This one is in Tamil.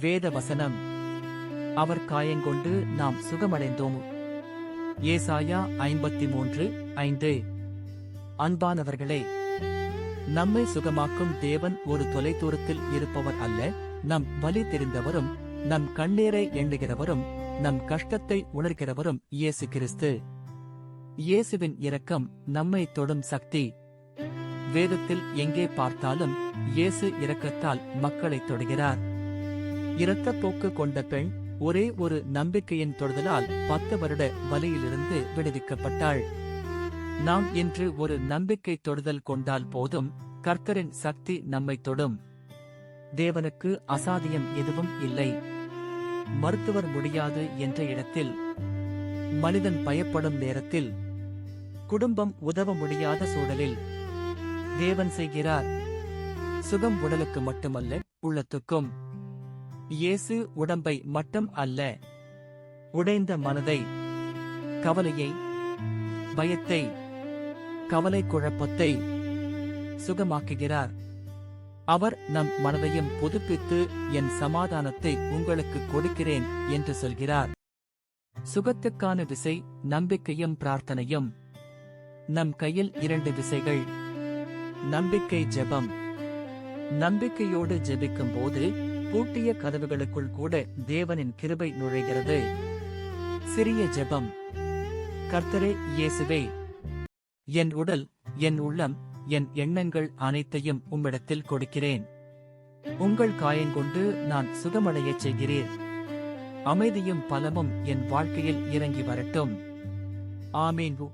வேத வசனம் அவர் காயங்கொண்டு நாம் சுகமடைந்தோம். ஏசாயா ஐம்பத்தி மூன்று ஐந்து. அன்பானவர்களே நம்மை சுகமாக்கும் தேவன் ஒரு தொலைதூரத்தில் இருப்பவர் அல்ல. நம் வலி தெரிந்தவரும் நம் கண்ணீரை எண்ணுகிறவரும் நம் கஷ்டத்தை உணர்கிறவரும் இயேசு கிறிஸ்து. இயேசுவின் இரக்கம் நம்மை தொடும் சக்தி. வேதத்தில் எங்கே பார்த்தாலும் இயேசு இரக்கத்தால் மக்களை தொடுகிறார். இரத்தப்போக்கு கொண்ட பெண் ஒரே ஒரு நம்பிக்கையின் தொடுதலால் பத்து வருட வலியிலிருந்து விடுவிக்கப்பட்டாள். நாம் இன்று ஒரு நம்பிக்கை தொடுதல் கொண்டால் போதும் கர்த்தரின் சக்தி நம்மை தொடும். தேவனுக்கு அசாதியம் எதுவும் இல்லை. மருத்துவர் முடியாது என்ற இடத்தில் மனிதன் பயப்படும் நேரத்தில் குடும்பம் உதவ முடியாத சூழலில் தேவன் செய்கிறார். சுகம் உடலுக்கு மட்டுமல்ல உள்ளத்துக்கும். இயேசு உடம்பை மட்டும் அல்ல உடைந்த மனதை கவலையை பயத்தை கவலை குழப்பத்தை சுகமாக்குகிறார். அவர் நம் மனதையும் புதுப்பித்து என் சமாதானத்தை உங்களுக்கு கொடுக்கிறேன் என்று சொல்கிறார். சுகத்துக்கான விசை நம்பிக்கையும் பிரார்த்தனையும். நம் கையில் இரண்டு விசைகள். நம்பிக்கை ஜெபம். நம்பிக்கையோடு ஜெபிக்கும் போது பூட்டிய கதவுகளுக்குள் கூட தேவனின் கிருபை நுழைகிறது. சிறிய ஜெபம். கர்த்தரே இயேசுவே என் உடல் என் உள்ளம் என் எண்ணங்கள் அனைத்தையும் உம்மிடத்தில் கொடுக்கிறேன். உங்கள் காயங்கொண்டு நான் சுகமடையச் செய்கிறேன். அமைதியும் பலமும் என் வாழ்க்கையில் இறங்கி வரட்டும். ஆமீன்.